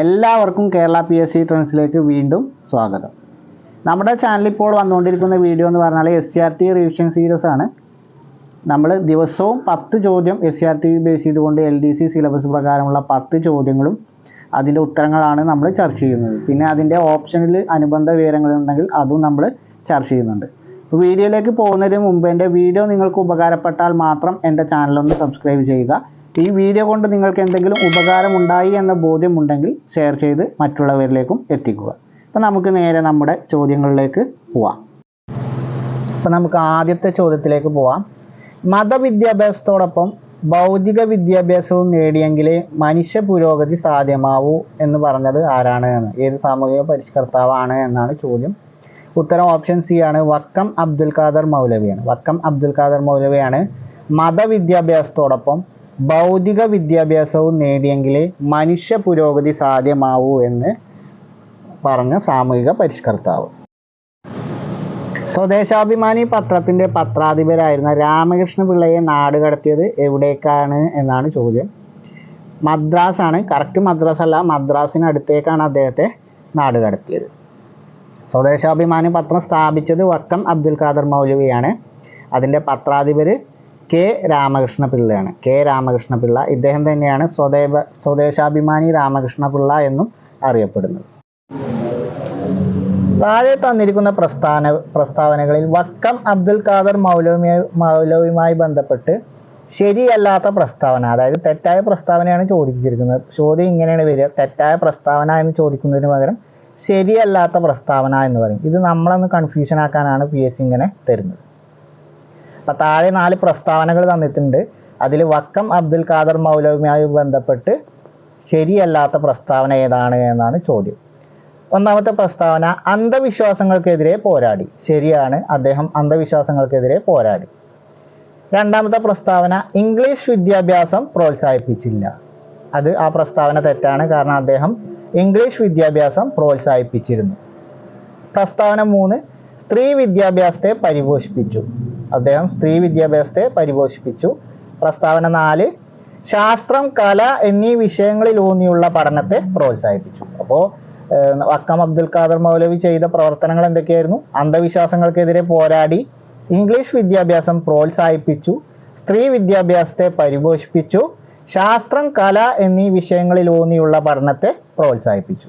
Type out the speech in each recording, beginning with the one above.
എല്ലാവർക്കും Kerala P S C ട്രെൻഡ്സിലേക്ക് വീണ്ടും സ്വാഗതം. നമ്മുടെ ചാനലിൽ ഇപ്പോൾ വന്നുകൊണ്ടിരിക്കുന്ന വീഡിയോ എന്ന് പറഞ്ഞാൽ S C R T revision series ആണ്. നമ്മൾ ദിവസവും പത്ത് ചോദ്യം S C R T base ചെയ്തുകൊണ്ട് എൽ ഡി സി സിലബസ് പ്രകാരമുള്ള പത്ത് ചോദ്യങ്ങളും അതിന്റെ ഉത്തരങ്ങളാണ് നമ്മൾ ചർച്ച ചെയ്യുന്നത്. പിന്നെ അതിന്റെ ഓപ്ഷനിൽ അനുബന്ധ വിവരങ്ങളുണ്ടെങ്കിൽ അതും നമ്മൾ ചർച്ച ചെയ്യുന്നുണ്ട്. വീഡിയോയിലേക്ക് പോകുന്നതിന് മുമ്പ് എന്റെ വീഡിയോ നിങ്ങൾക്ക് ഉപകാരപ്പെട്ടാൽ മാത്രം എന്റെ ചാനലൊന്ന് സബ്സ്ക്രൈബ് ചെയ്യുക. ഈ വീഡിയോ കൊണ്ട് നിങ്ങൾക്ക് എന്തെങ്കിലും ഉപകാരമുണ്ടായി എന്ന ബോധ്യമുണ്ടെങ്കിൽ ഷെയർ ചെയ്ത് മറ്റുള്ളവരിലേക്കും എത്തിക്കുക. അപ്പോൾ നമുക്ക് നേരെ നമ്മുടെ ചോദ്യങ്ങളിലേക്ക് പോവാം. അപ്പോൾ നമുക്ക് ആദ്യത്തെ ചോദ്യത്തിലേക്ക് പോവാം. മതവിദ്യാഭ്യാസത്തോടൊപ്പം ഭൗതിക വിദ്യാഭ്യാസവും നേടിയെങ്കിലേ മനുഷ്യ പുരോഗതി സാധ്യമാവൂ എന്ന് പറഞ്ഞത് ആരാണ് എന്ന്? ഏത് സാമൂഹിക പരിഷ്കർത്താവാണ് എന്നാണ് ചോദ്യം. ഉത്തരം ഓപ്ഷൻ സി ആണ്. വക്കം അബ്ദുൽ ഖാദർ മൗലവിയാണ്. വക്കം അബ്ദുൽ ഖാദർ മൗലവിയാണ് മതവിദ്യാഭ്യാസത്തോടൊപ്പം ഭൗതിക വിദ്യാഭ്യാസവും നേടിയെങ്കിലേ മനുഷ്യ പുരോഗതി സാധ്യമാവൂ എന്ന് പറഞ്ഞ സാമൂഹിക പരിഷ്കർത്താവ്. സ്വദേശാഭിമാനി പത്രത്തിന്റെ പത്രാധിപരായിരുന്ന രാമകൃഷ്ണ പിള്ളയെ നാട് കടത്തിയത് എവിടേക്കാണ് എന്നാണ് ചോദ്യം. മദ്രാസ് ആണ് കറക്റ്റ് മദ്രാസ് അല്ല മദ്രാസിനടുത്തേക്കാണ് അദ്ദേഹത്തെ നാട് കടത്തിയത്. സ്വദേശാഭിമാനി പത്രം സ്ഥാപിച്ചത് വക്കം അബ്ദുൽ ഖാദർ മൗലവിയാണ്. അതിന്റെ പത്രാധിപര് കെ രാമകൃഷ്ണ പിള്ളയാണ് കെ രാമകൃഷ്ണ പിള്ള ഇദ്ദേഹം തന്നെയാണ് സ്വദേശ സ്വദേശാഭിമാനി രാമകൃഷ്ണ പിള്ള എന്നും അറിയപ്പെടുന്നത്. താഴെ തന്നിരിക്കുന്ന പ്രസ്ഥാന പ്രസ്താവനകളിൽ വക്കം അബ്ദുൽ ഖാദർ മൗലവിയ മൗലവിയുമായി ബന്ധപ്പെട്ട് ശരിയല്ലാത്ത പ്രസ്താവന അതായത് തെറ്റായ പ്രസ്താവനയാണ് ചോദിച്ചിരിക്കുന്നത്. ചോദ്യം ഇങ്ങനെയാണ് വരിക. തെറ്റായ പ്രസ്താവന എന്ന് ചോദിക്കുന്നതിന് പകരം ശരിയല്ലാത്ത പ്രസ്താവന എന്ന് പറയും. ഇത് നമ്മളൊന്ന് കൺഫ്യൂഷൻ ആക്കാനാണ് പി എസ് ഇങ്ങനെ തരുന്നത്. അപ്പം താഴെ നാല് പ്രസ്താവനകൾ തന്നിട്ടുണ്ട്. അതിൽ വക്കം അബ്ദുൽ ഖാദർ മൗലവുമായി ബന്ധപ്പെട്ട് ശരിയല്ലാത്ത പ്രസ്താവന ഏതാണ് എന്നാണ് ചോദ്യം. ഒന്നാമത്തെ പ്രസ്താവന അന്ധവിശ്വാസങ്ങൾക്കെതിരെ പോരാടി. ശരിയാണ് അദ്ദേഹം അന്ധവിശ്വാസങ്ങൾക്കെതിരെ പോരാടി. രണ്ടാമത്തെ പ്രസ്താവന ഇംഗ്ലീഷ് വിദ്യാഭ്യാസം പ്രോത്സാഹിപ്പിച്ചില്ല. അത് ആ പ്രസ്താവന തെറ്റാണ് കാരണം അദ്ദേഹം ഇംഗ്ലീഷ് വിദ്യാഭ്യാസം പ്രോത്സാഹിപ്പിച്ചിരുന്നു. പ്രസ്താവന മൂന്ന് സ്ത്രീ വിദ്യാഭ്യാസത്തെ പരിപോഷിപ്പിച്ചു. അദ്ദേഹം സ്ത്രീ വിദ്യാഭ്യാസത്തെ പരിപോഷിപ്പിച്ചു. പ്രസ്താവന നാല് ശാസ്ത്രം കല എന്നീ വിഷയങ്ങളിൽ ഊന്നിയുള്ള പഠനത്തെ പ്രോത്സാഹിപ്പിച്ചു. അപ്പോൾ അക്കം അബ്ദുൽ ഖാദർ മൗലവി ചെയ്ത പ്രവർത്തനങ്ങൾ എന്തൊക്കെയായിരുന്നു? അന്ധവിശ്വാസങ്ങൾക്കെതിരെ പോരാടി ഇംഗ്ലീഷ് വിദ്യാഭ്യാസം പ്രോത്സാഹിപ്പിച്ചു സ്ത്രീ വിദ്യാഭ്യാസത്തെ പരിപോഷിപ്പിച്ചു ശാസ്ത്രം കല എന്നീ വിഷയങ്ങളിൽ ഊന്നിയുള്ള പഠനത്തെ പ്രോത്സാഹിപ്പിച്ചു.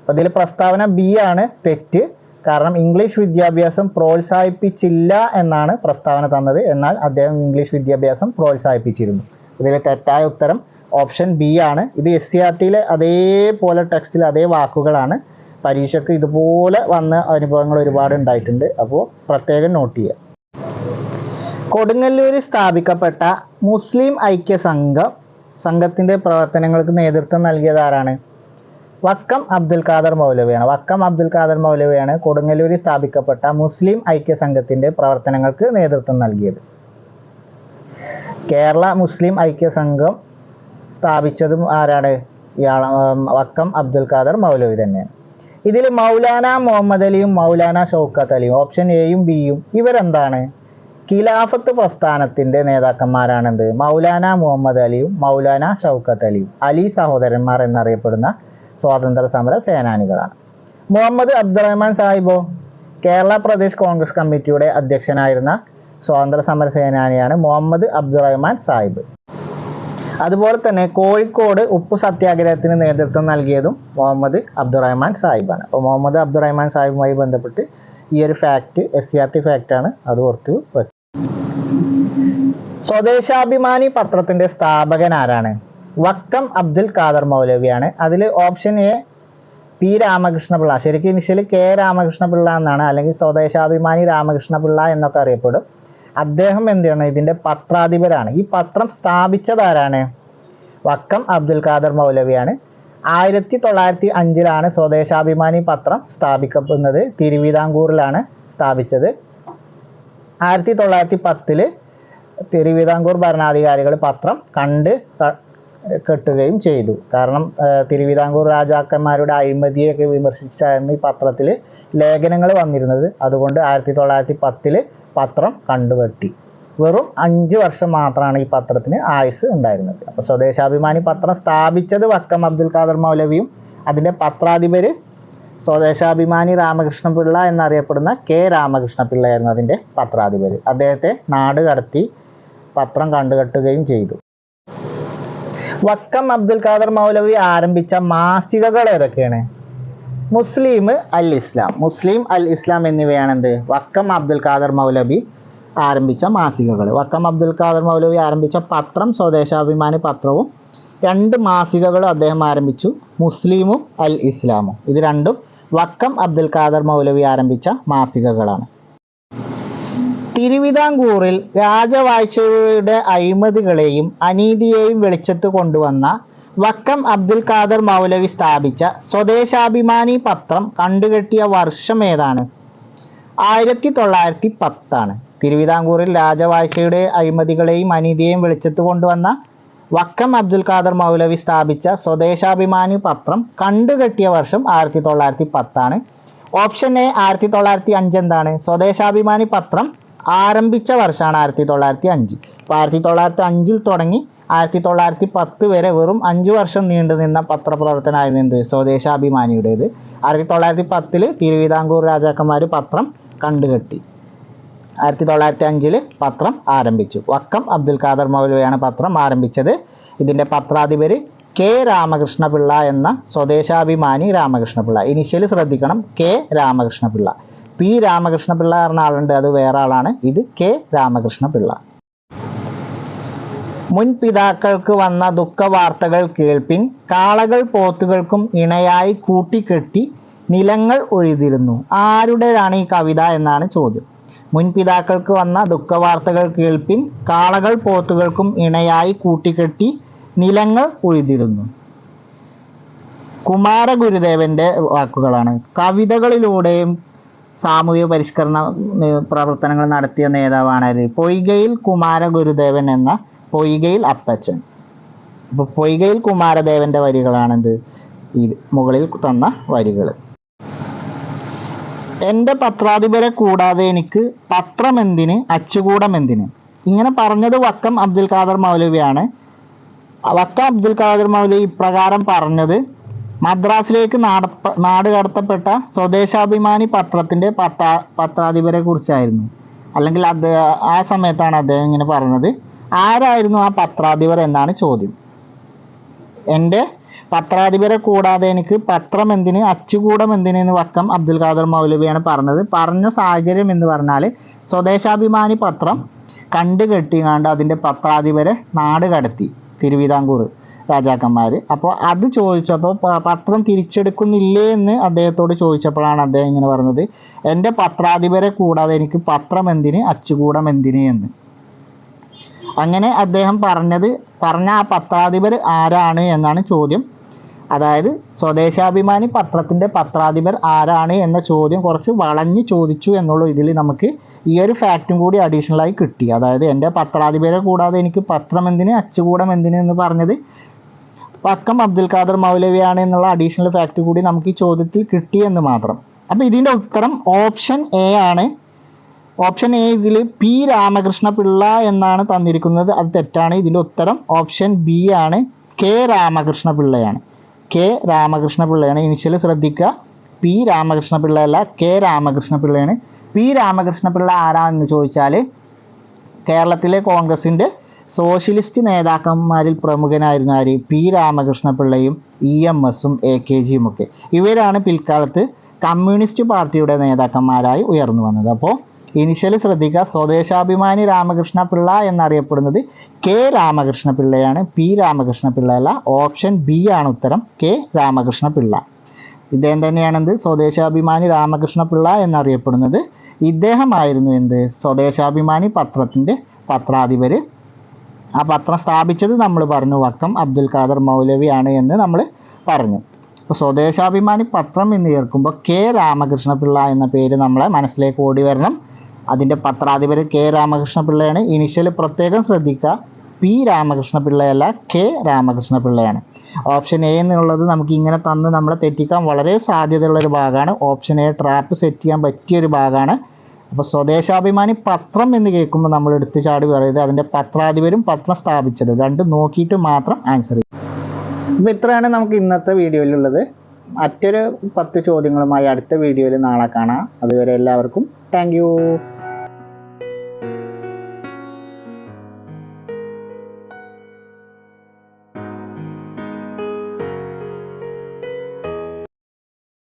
അപ്പോൾ ഇതിൽ പ്രസ്താവന ബി ആണ് തെറ്റ്. കാരണം ഇംഗ്ലീഷ് വിദ്യാഭ്യാസം പ്രോത്സാഹിപ്പിച്ചില്ല എന്നാണ് പ്രസ്താവന തന്നത്. എന്നാൽ അദ്ദേഹം ഇംഗ്ലീഷ് വിദ്യാഭ്യാസം പ്രോത്സാഹിപ്പിച്ചിരുന്നു. ഇതിലെ തെറ്റായ ഉത്തരം ഓപ്ഷൻ ബി ആണ്. ഇത് എസ് സി ആർ ടിയിലെ അതേപോലെ ടെക്സ്റ്റിൽ അതേ വാക്കുകളാണ്. പരീക്ഷയ്ക്ക് ഇതുപോലെ വന്ന അനുഭവങ്ങൾ ഒരുപാട് ഉണ്ടായിട്ടുണ്ട്. അപ്പോൾ പ്രത്യേകം നോട്ട് ചെയ്യുക. കൊടുങ്ങല്ലൂരിൽ സ്ഥാപിക്കപ്പെട്ട മുസ്ലിം ഐക്യ സംഘം സംഘത്തിന്റെ പ്രവർത്തനങ്ങൾക്ക് നേതൃത്വം നൽകിയത് ആരാണ്? വക്കം അബ്ദുൽ ഖാദർ മൗലവിയാണ്. വക്കം അബ്ദുൽ ഖാദർ മൗലവിയാണ് കൊടുങ്ങല്ലൂരിൽ സ്ഥാപിക്കപ്പെട്ട മുസ്ലിം ഐക്യ സംഘത്തിന്റെ പ്രവർത്തനങ്ങൾക്ക് നേതൃത്വം നൽകിയത്. കേരള മുസ്ലിം ഐക്യ സംഘം സ്ഥാപിച്ചതും ആരാണ്? ഇയാൾ വക്കം അബ്ദുൽ ഖാദർ മൗലവി തന്നെയാണ്. ഇതിൽ മൗലാന മുഹമ്മദ് അലിയും മൗലാന ഷൗക്കത്ത് അലിയും ഓപ്ഷൻ എയും ബിയും ഇവരെന്താണ്? ഖിലാഫത്ത് പ്രസ്ഥാനത്തിന്റെ നേതാക്കന്മാരാണെന്ത്? മൗലാന മുഹമ്മദ് അലിയും മൗലാന ഷൗക്കത്ത് അലിയും. അലി സഹോദരന്മാർ എന്നറിയപ്പെടുന്ന സ്വാതന്ത്ര്യ സമര സേനാനികളാണ്. മുഹമ്മദ് അബ്ദുറഹ്മാൻ സാഹിബോ കേരള പ്രദേശ് കോൺഗ്രസ് കമ്മിറ്റിയുടെ അധ്യക്ഷനായിരുന്ന സ്വാതന്ത്ര്യ സമര സേനാനിയാണ് മുഹമ്മദ് അബ്ദുറഹ്മാൻ സാഹിബ്. അതുപോലെ തന്നെ കോഴിക്കോട് ഉപ്പ് സത്യാഗ്രഹത്തിന് നേതൃത്വം നൽകിയതും മുഹമ്മദ് അബ്ദുറഹ്മാൻ സാഹിബാണ്. അപ്പോൾ മുഹമ്മദ് അബ്ദുറഹ്മാൻ സാഹിബുമായി ബന്ധപ്പെട്ട് ഈ ഒരു fact S C R T fact ആണ് അത് ഓർത്ത് വെക്കുക. സ്വദേശാഭിമാനി പത്രത്തിന്റെ സ്ഥാപകൻ ആരാണ്? വക്കം അബ്ദുൽ ഖാദർ മൗലവിയാണ്. അതിൽ ഓപ്ഷൻ എ പി രാമകൃഷ്ണപിള്ള. ശരിക്കും ഇനിഷ്യൽ കെ രാമകൃഷ്ണപിള്ള എന്നാണ്. അല്ലെങ്കിൽ സ്വദേശാഭിമാനി രാമകൃഷ്ണപിള്ള എന്നൊക്കെ അറിയപ്പെടും. അദ്ദേഹം എന്താണ് ഇതിന്റെ പത്രാധിപരാണ്. ഈ പത്രം സ്ഥാപിച്ചതാരാണ് വക്കം അബ്ദുൽ ഖാദർ മൗലവിയാണ്. ആയിരത്തി തൊള്ളായിരത്തി അഞ്ചിലാണ് സ്വദേശാഭിമാനി പത്രം സ്ഥാപിക്കപ്പെടുന്നത്. തിരുവിതാംകൂറിലാണ് സ്ഥാപിച്ചത്. ആയിരത്തി തൊള്ളായിരത്തി പത്തിൽ തിരുവിതാംകൂർ ഭരണാധികാരികൾ പത്രം കണ്ട് കെട്ടുകയും ചെയ്തു. കാരണം തിരുവിതാംകൂർ രാജാക്കന്മാരുടെ അഴിമതിയൊക്കെ വിമർശിച്ചായിരുന്നു ഈ പത്രത്തിൽ ലേഖനങ്ങൾ വന്നിരുന്നത്. അതുകൊണ്ട് ആയിരത്തി തൊള്ളായിരത്തി പത്തിൽ പത്രം കണ്ടുവെട്ടി. വെറും അഞ്ച് വർഷം മാത്രമാണ് ഈ പത്രത്തിന് ആയുസ് ഉണ്ടായിരുന്നത്. അപ്പോൾ സ്വദേശാഭിമാനി പത്രം സ്ഥാപിച്ചത് വക്കം അബ്ദുൽ ഖാദർ മൗലവിയും അതിന്റെ പത്രാധിപര് സ്വദേശാഭിമാനി രാമകൃഷ്ണപിള്ള എന്നറിയപ്പെടുന്ന കെ രാമകൃഷ്ണപിള്ളയായിരുന്നു അതിന്റെ പത്രാധിപര്. അദ്ദേഹത്തെ നാട് കടത്തി പത്രം കണ്ടുകെട്ടുകയും ചെയ്തു. വക്കം അബ്ദുൽ ഖാദർ മൗലവി ആരംഭിച്ച മാസികകൾ ഏതൊക്കെയാണ്? മുസ്ലിം അൽ ഇസ്ലാം. മുസ്ലിം അൽ ഇസ്ലാം എന്നിവയാണ് എന്ത്? വക്കം അബ്ദുൽ ഖാദർ മൗലവി ആരംഭിച്ച മാസികകൾ. വക്കം അബ്ദുൽ ഖാദർ മൗലവി ആരംഭിച്ച പത്രം സ്വദേശാഭിമാനി പത്രവും രണ്ട് മാസികകളും അദ്ദേഹം ആരംഭിച്ചു. മുസ്ലിമും അൽ ഇസ്ലാമും. ഇത് രണ്ടും വക്കം അബ്ദുൽ ഖാദർ മൗലവി ആരംഭിച്ച മാസികകളാണ്. തിരുവിതാംകൂറിൽ രാജവാഴ്ചയുടെ അഴിമതികളെയും അനീതിയെയും വെളിച്ചത്ത് കൊണ്ടുവന്ന വക്കം അബ്ദുൽ ഖാദർ മൗലവി സ്ഥാപിച്ച സ്വദേശാഭിമാനി പത്രം കണ്ടുകെട്ടിയ വർഷം ഏതാണ്? ആയിരത്തി തൊള്ളായിരത്തി പത്താണ് തിരുവിതാംകൂറിൽ രാജവാഴ്ചയുടെ അഴിമതികളെയും അനീതിയെയും വെളിച്ചത്ത് കൊണ്ടുവന്ന വക്കം അബ്ദുൽ ഖാദർ മൗലവി സ്ഥാപിച്ച സ്വദേശാഭിമാനി പത്രം കണ്ടുകെട്ടിയ വർഷം ആയിരത്തി തൊള്ളായിരത്തി പത്താണ് ഓപ്ഷൻ എ ആയിരത്തി തൊള്ളായിരത്തി അഞ്ച് എന്താണ് സ്വദേശാഭിമാനി പത്രം ആരംഭിച്ച വർഷമാണ് ആയിരത്തി തൊള്ളായിരത്തി അഞ്ച് അപ്പോൾ ആയിരത്തി തൊള്ളായിരത്തി അഞ്ചിൽ തുടങ്ങി ആയിരത്തി തൊള്ളായിരത്തി പത്ത് വരെ വെറും അഞ്ച് വർഷം നീണ്ടു നിന്ന പത്രപ്രവർത്തനമായിരുന്നു എന്ത്? സ്വദേശാഭിമാനിയുടേത്. ആയിരത്തി തൊള്ളായിരത്തി പത്തിൽ തിരുവിതാംകൂർ രാജാക്കന്മാർ പത്രം കണ്ടുകെട്ടി. ആയിരത്തി തൊള്ളായിരത്തി അഞ്ചിൽ പത്രം ആരംഭിച്ചു. വക്കം അബ്ദുൽ ഖാദർ മൗലവിയാണ് പത്രം ആരംഭിച്ചത്. ഇതിന്റെ പത്രാധിപർ കെ രാമകൃഷ്ണപിള്ള എന്ന സ്വദേശാഭിമാനി രാമകൃഷ്ണപിള്ള. ഇനിഷ്യൽ ശ്രദ്ധിക്കണം. കെ രാമകൃഷ്ണപിള്ള. പി രാമകൃഷ്ണ പിള്ള പറഞ്ഞ ആളുണ്ട്. അത് വേറെ ആളാണ്. ഇത് കെ രാമകൃഷ്ണ പിള്ള മുൻ പിതാക്കൾക്ക് വന്ന ദുഃഖവാർത്തകൾ കേൾപ്പിൻ. കാളകൾ പോത്തുകൾക്കും ഇണയായി കൂട്ടിക്കെട്ടി നിലങ്ങൾ ഒഴുതിരുന്നു. ആരുടേതാണ് ഈ കവിത എന്നാണ് ചോദ്യം. മുൻ പിതാക്കൾക്ക് വന്ന ദുഃഖവാർത്തകൾ കേൾപ്പിൻ. കാളകൾ പോത്തുകൾക്കും ഇണയായി കൂട്ടിക്കെട്ടി നിലങ്ങൾ ഉഴുതിരുന്നു കുമാരഗുരുദേവന്റെ വാക്കുകളാണ്. കവിതകളിലൂടെയും സാമൂഹിക പരിഷ്കരണ പ്രവർത്തനങ്ങൾ നടത്തിയ നേതാവാണ് പൊയ്കയിൽ കുമാരഗുരുദേവൻ എന്ന പൊയ്കയിൽ അപ്പച്ചൻ. അപ്പൊ പൊയ്കയിൽ കുമാരദേവന്റെ വരികളാണെന്ത്? ഈ മുകളിൽ തന്ന വരികൾ എന്റെ പത്രാധിപരെ കൂടാതെ എനിക്ക് പത്രം എന്തിന് അച്ചുകൂടം എന്തിന് ഇങ്ങനെ പറഞ്ഞത് വക്കം അബ്ദുൽ ഖാദർ മൗലവിയാണ്. വക്കം അബ്ദുൽ ഖാദർ മൗലവി ഇപ്രകാരം പറഞ്ഞത് മദ്രാസിലേക്ക് നാട നാട് കടത്തപ്പെട്ട സ്വദേശാഭിമാനി പത്രത്തിന്റെ പത്താ പത്രാധിപരെ കുറിച്ചായിരുന്നു. അല്ലെങ്കിൽ അത് ആ സമയത്താണ് അദ്ദേഹം ഇങ്ങനെ പറഞ്ഞത് ആരായിരുന്നു ആ പത്രാധിപർ എന്നാണ് ചോദ്യം. എന്റെ പത്രാധിപരെ കൂടാതെ എനിക്ക് പത്രം എന്തിന് അച്ചുകൂടം എന്തിന് എന്ന് വക്കം അബ്ദുൽ ഖാദർ മൗലവിയാണ് പറഞ്ഞത്. പറഞ്ഞ സാഹചര്യം എന്ന് പറഞ്ഞാൽ സ്വദേശാഭിമാനി പത്രം കണ്ടുകെട്ടിങ്ങാണ്ട് അതിന്റെ പത്രാധിപരെ നാട് കടത്തി. തിരുവിതാംകൂർ രാജാക്കന്മാർ അപ്പോൾ അത് ചോദിച്ചപ്പോൾ പത്രം തിരിച്ചെടുക്കുന്നില്ലേ എന്ന് അദ്ദേഹത്തോട് ചോദിച്ചപ്പോഴാണ് അദ്ദേഹം ഇങ്ങനെ പറഞ്ഞത് എന്റെ പത്രാധിപരെ കൂടാതെ എനിക്ക് പത്രം എന്തിന്? അച്ചുകൂടം എന്തിന്? എന്ന്. അങ്ങനെ അദ്ദേഹം പറഞ്ഞത് പറഞ്ഞ ആ പത്രാധിപർ ആരാണ് എന്നാണ് ചോദ്യം. അതായത് സ്വദേശാഭിമാനി പത്രത്തിന്റെ പത്രാധിപർ ആരാണ് എന്ന ചോദ്യം കുറച്ച് വളഞ്ഞ് ചോദിച്ചു എന്നുള്ള ഇതിൽ നമുക്ക് ഈ ഒരു ഫാക്റ്റും കൂടി അഡീഷണലായി കിട്ടി. അതായത് എന്റെ പത്രാധിപരെ കൂടാതെ എനിക്ക് പത്രം എന്തിന്? അച്ചുകൂടം എന്തിന്? എന്ന് പറഞ്ഞത് വക്കം അബ്ദുൽ ഖാദർ മൗലവിയാണ് എന്നുള്ള അഡീഷണൽ ഫാക്ട് കൂടി നമുക്ക് ഈ ചോദ്യത്തിൽ കിട്ടിയെന്ന് മാത്രം. അപ്പോൾ ഇതിന്റെ ഉത്തരം ഓപ്ഷൻ എ ആണ്. ഓപ്ഷൻ എ ഇതിൽ പി രാമകൃഷ്ണ പിള്ള എന്നാണ് തന്നിരിക്കുന്നത്. അത് തെറ്റാണ്. ഇതിന്റെ ഉത്തരം ഓപ്ഷൻ ബി ആണ്. കെ രാമകൃഷ്ണ പിള്ളയാണ്. കെ രാമകൃഷ്ണ പിള്ളയാണ്. ഇനിഷ്യൽ ശ്രദ്ധിക്കുക. പി രാമകൃഷ്ണ പിള്ളയല്ല കെ രാമകൃഷ്ണ പിള്ളയാണ്. പി രാമകൃഷ്ണ പിള്ള ആരാന്ന് ചോദിച്ചാൽ കേരളത്തിലെ കോൺഗ്രസിന്റെ സോഷ്യലിസ്റ്റ് നേതാക്കന്മാരിൽ പ്രമുഖനായിരുന്ന ആര് പി രാമകൃഷ്ണപിള്ളയും ഇ എം എസും എ കെ ജിയും ഒക്കെ. ഇവരാണ് പിൽക്കാലത്ത് കമ്മ്യൂണിസ്റ്റ് പാർട്ടിയുടെ നേതാക്കന്മാരായി ഉയർന്നു വന്നത്. അപ്പോൾ ഇനിഷ്യലി ശ്രദ്ധിക്കുക സ്വദേശാഭിമാനി രാമകൃഷ്ണ പിള്ള എന്നറിയപ്പെടുന്നത് കെ രാമകൃഷ്ണ പിള്ളയാണ് പി രാമകൃഷ്ണ പിള്ള അല്ല ഓപ്ഷൻ ബി ആണ് ഉത്തരം കെ രാമകൃഷ്ണ പിള്ള ഇദ്ദേഹം തന്നെയാണെന്ത്? സ്വദേശാഭിമാനി രാമകൃഷ്ണ പിള്ള എന്നറിയപ്പെടുന്നത്. ഇദ്ദേഹമായിരുന്നു എന്ത്? സ്വദേശാഭിമാനി പത്രത്തിന്റെ പത്രാധിപര് ആ പത്രം സ്ഥാപിച്ചത് നമ്മൾ പറഞ്ഞു വക്കം അബ്ദുൽ ഖാദർ മൗലവിയാണ് എന്ന് നമ്മൾ പറഞ്ഞു. അപ്പോൾ സ്വദേശാഭിമാനി പത്രം എന്ന് ചേർക്കുമ്പോൾ കെ രാമകൃഷ്ണപിള്ള എന്ന പേര് നമ്മളെ മനസ്സിലേക്ക് ഓടി വരണം. അതിന്റെ പത്രാധിപർ കെ രാമകൃഷ്ണപിള്ളയാണ്. ഇനിഷ്യൽ പ്രത്യേകം ശ്രദ്ധിക്കുക പി രാമകൃഷ്ണപിള്ളയല്ല കെ രാമകൃഷ്ണപിള്ളയാണ്. ഓപ്ഷൻ എ എന്നുള്ളത് നമുക്ക് ഇങ്ങനെ തന്ന് നമ്മളെ തെറ്റിക്കാൻ വളരെ സാധ്യതയുള്ള ഒരു ഭാഗമാണ്. ഓപ്ഷൻ എ ട്രാപ്പ് സെറ്റ് ചെയ്യാൻ പറ്റിയ ഒരു ഭാഗമാണ്. അപ്പോൾ സ്വദേശാഭിമാനി പത്രം എന്ന് കേൾക്കുമ്പോൾ നമ്മൾ എടുത്തു ചാടി പറയുന്നത് അതിന്റെ പത്രാധിപരും പത്രം സ്ഥാപിച്ചത് രണ്ടും നോക്കിയിട്ട് മാത്രം ആൻസർ ചെയ്യും അപ്പോൾ ഇത്രയാണ് നമുക്ക് ഇന്നത്തെ വീഡിയോയിലുള്ളത് മറ്റൊരു പത്ത് ചോദ്യങ്ങളുമായി അടുത്ത വീഡിയോയിൽ നാളെ കാണാം. അതുവരെ എല്ലാവർക്കും താങ്ക്